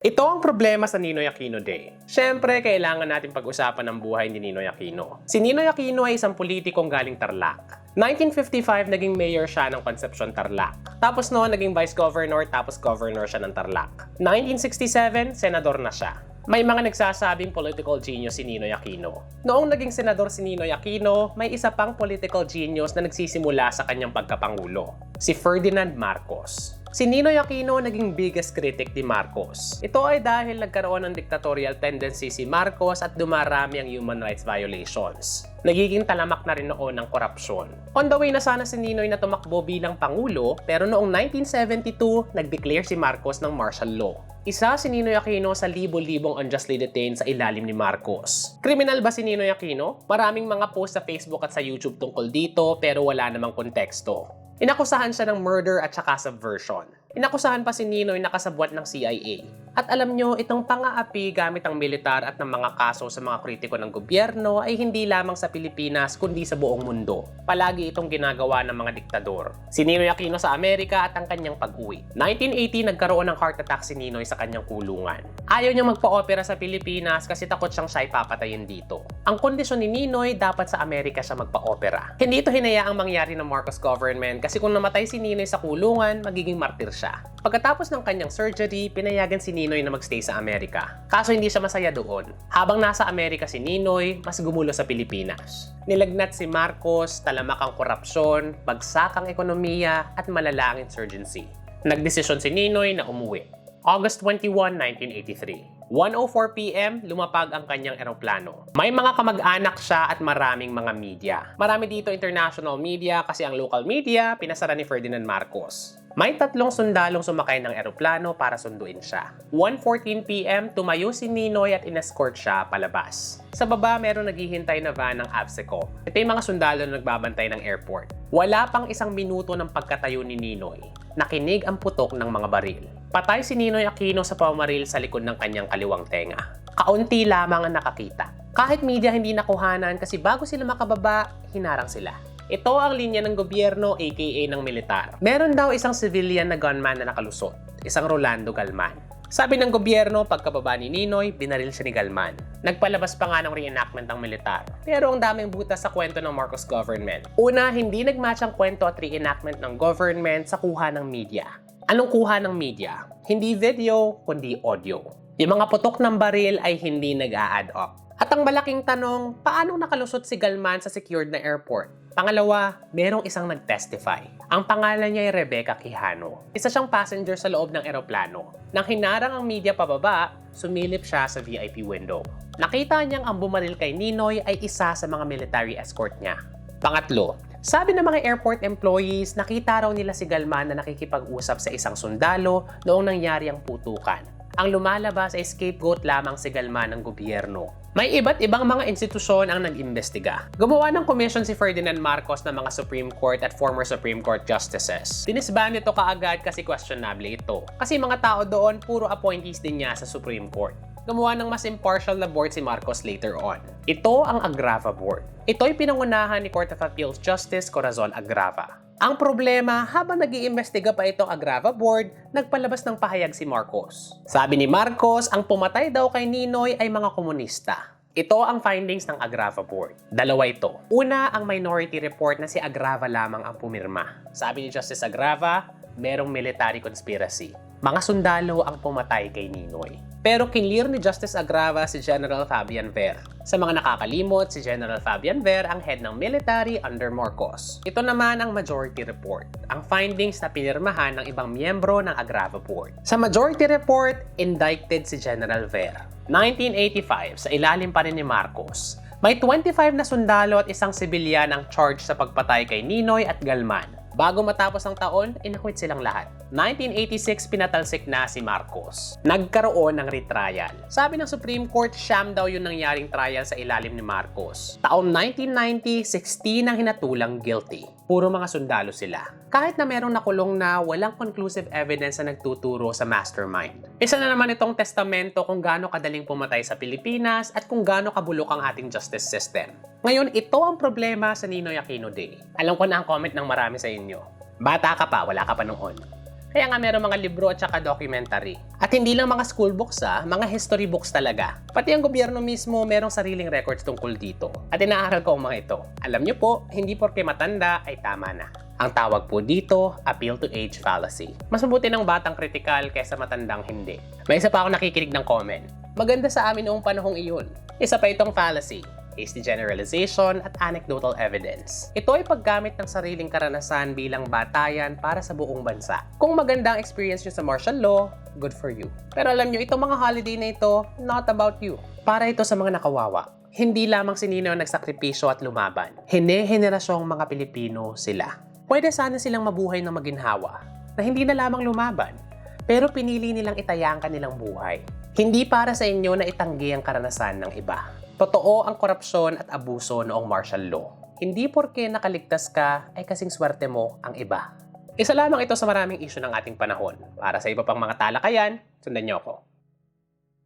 Ito ang problema sa Ninoy Aquino Day. Siyempre, kailangan natin pag-usapan ang buhay ni Ninoy Aquino. Si Ninoy Aquino ay isang politikong galing Tarlac. 1955, naging mayor siya ng Concepcion, Tarlac. Tapos noon, naging vice governor, tapos governor siya ng Tarlac. 1967, senador na siya. May mga nagsasabing political genius si Ninoy Aquino. Noong naging senador si Ninoy Aquino, may isa pang political genius na nagsisimula sa kanyang pagkapangulo, si Ferdinand Marcos. Si Ninoy Aquino naging biggest critic ni Marcos. Ito ay dahil nagkaroon ng dictatorial tendency si Marcos at dumarami ang human rights violations. Nagiging talamak na rin noon ng korupsyon. On the way na sana si Ninoy na tumakbo bilang Pangulo, pero noong 1972, nag-declare si Marcos ng martial law. Isa si Ninoy Aquino sa libo-libong unjustly detained sa ilalim ni Marcos. Kriminal ba si Ninoy Aquino? Maraming mga post sa Facebook at sa YouTube tungkol dito pero wala namang konteksto. Inakusahan siya ng murder at saka subversion. Inakusahan pa si Ninoy na kasabwat ng CIA. At alam nyo, itong pang-aapi gamit ang militar at ng mga kaso sa mga kritiko ng gobyerno ay hindi lamang sa Pilipinas kundi sa buong mundo. Palagi itong ginagawa ng mga diktador. Si Ninoy Aquino sa Amerika at ang kanyang pag-uwi. 1980 nagkaroon ng heart attack si Ninoy sa kanyang kulungan. Ayaw niyang magpa-opera sa Pilipinas kasi takot siyang siya papatayin dito. Ang kondisyon ni Ninoy dapat sa Amerika siya magpa-opera. Hindi ito hinayaang mangyari ng Marcos government kasi kung namatay si Ninoy sa kulungan, magiging martir siya. Pagkatapos ng kanyang surgery, pinayagan si Ninoy na magstay sa Amerika. Kaso hindi siya masaya doon. Habang nasa Amerika si Ninoy, mas gumulo sa Pilipinas. Nilagnat si Marcos, talamak ang korupsyon, bagsak ang ekonomiya, at malala ang insurgency. Nagdesisyon si Ninoy na umuwi. August 21, 1983. 1.04pm, lumapag ang kanyang eroplano. May mga kamag-anak siya at maraming mga media. Marami dito international media kasi ang local media pinasara ni Ferdinand Marcos. May tatlong sundalong sumakay ng eroplano para sunduin siya. 1.14pm, tumayo si Ninoy at inescort siya palabas. Sa baba, meron naghihintay na van ng ABSECO. Ito yung mga sundalo na nagbabantay ng airport. Wala pang isang minuto ng pagkatayo ni Ninoy. Nakinig ang putok ng mga baril. Patay si Ninoy Aquino sa pamaril sa likod ng kanyang kaliwang tenga. Kaunti lamang ang nakakita. Kahit media hindi nakuhanan kasi bago sila makababa, hinarang sila. Ito ang linya ng gobyerno aka ng militar. Meron daw isang civilian na gunman na nakalusot, isang Rolando Galman. Sabi ng gobyerno, pagkababa ni Ninoy, binaril siya ni Galman. Nagpalabas pa nga ng reenactment ng militar. Pero ang daming butas sa kwento ng Marcos government. Una, hindi nagmatch ang kwento at reenactment ng government sa kuha ng media. Anong kuha ng media? Hindi video, kundi audio. Yung mga putok ng baril ay hindi nag-a-add up. At ang malaking tanong, paano nakalusot si Galman sa secured na airport? Pangalawa, merong isang nag-testify. Ang pangalan niya ay Rebecca Quijano. Isa siyang passenger sa loob ng eroplano. Nang hinarang ang media pababa, sumilip siya sa VIP window. Nakita niyang ang bumaril kay Ninoy ay isa sa mga military escort niya. Pangatlo, sabi ng mga airport employees, nakita raw nila si Galman na nakikipag-usap sa isang sundalo noong nangyari ang putukan. Ang lumalabas ay scapegoat lamang si Galman ng gobyerno. May iba't ibang mga institusyon ang nag-imbestiga. Gumawa ng commission si Ferdinand Marcos ng mga Supreme Court at former Supreme Court justices. Dinisban nito kaagad kasi questionable ito. Kasi mga tao doon, puro appointees din niya sa Supreme Court gumawa ng mas impartial na board si Marcos later on. Ito ang Agrava Board. Ito'y pinangunahan ni Court of Appeals Justice Corazon Agrava. Ang problema, habang nag iimbestiga pa itong Agrava Board, nagpalabas ng pahayag si Marcos. Sabi ni Marcos, ang pumatay daw kay Ninoy ay mga komunista. Ito ang findings ng Agrava Board. Dalawa ito. Una, ang minority report na si Agrava lamang ang pumirma. Sabi ni Justice Agrava, merong military conspiracy. Mga sundalo ang pumatay kay Ninoy. Pero kinlear ni Justice Agrava si General Fabian Ver. Sa mga nakakalimot, si General Fabian Ver ang head ng military under Marcos. Ito naman ang majority report, ang findings na pinirmahan ng ibang miyembro ng Agrava Board. Sa majority report, indicted si General Ver. 1985, sa ilalim pa rin ni Marcos, may 25 na sundalo at isang sibilyan ang charge sa pagpatay kay Ninoy at Galman. Bago matapos ang taon, inakwit silang lahat. 1986, pinatalsik na si Marcos. Nagkaroon ng retrial. Sabi ng Supreme Court, sham daw yung nangyaring trial sa ilalim ni Marcos. Taon 1990, 16 ang hinatulang guilty. Puro mga sundalo sila. Kahit na merong nakulong na walang conclusive evidence na nagtuturo sa mastermind. Isa na naman itong testamento kung gaano kadaling pumatay sa Pilipinas at kung gaano kabulok ang ating justice system. Ngayon, ito ang problema sa Ninoy Aquino Day. Alam ko na ang comment ng marami sa inyo. Bata ka pa, wala ka pa noon. Kaya nga meron mga libro at saka documentary. At hindi lang mga school books ah, mga history books talaga. Pati ang gobyerno mismo merong sariling records tungkol dito. At inaaral ko ang mga ito. Alam nyo po, hindi porke matanda ay tama na. Ang tawag po dito, appeal to age fallacy. Mas mabuti ng batang kritikal kaysa matandang hindi. May isa pa ako nakikinig ng comment. Maganda sa amin noong panahong iyon. Isa pa itong fallacy hasty generalization at anecdotal evidence. Ito ay paggamit ng sariling karanasan bilang batayan para sa buong bansa. Kung maganda ang experience nyo sa martial law, good for you. Pero alam nyo, itong mga holiday na ito, not about you. Para ito sa mga nakawawa. Hindi lamang si Nino ang nagsakripisyo at lumaban. Hine-henerasyong mga Pilipino sila. Pwede sana silang mabuhay ng maginhawa na hindi na lamang lumaban, pero pinili nilang itaya ang kanilang buhay. Hindi para sa inyo na itanggi ang karanasan ng iba. Totoo ang korupsyon at abuso noong martial law. Hindi porke nakaligtas ka ay kasing swerte mo ang iba. Isa lamang ito sa maraming isyu ng ating panahon. Para sa iba pang mga talakayan, sundan niyo ako.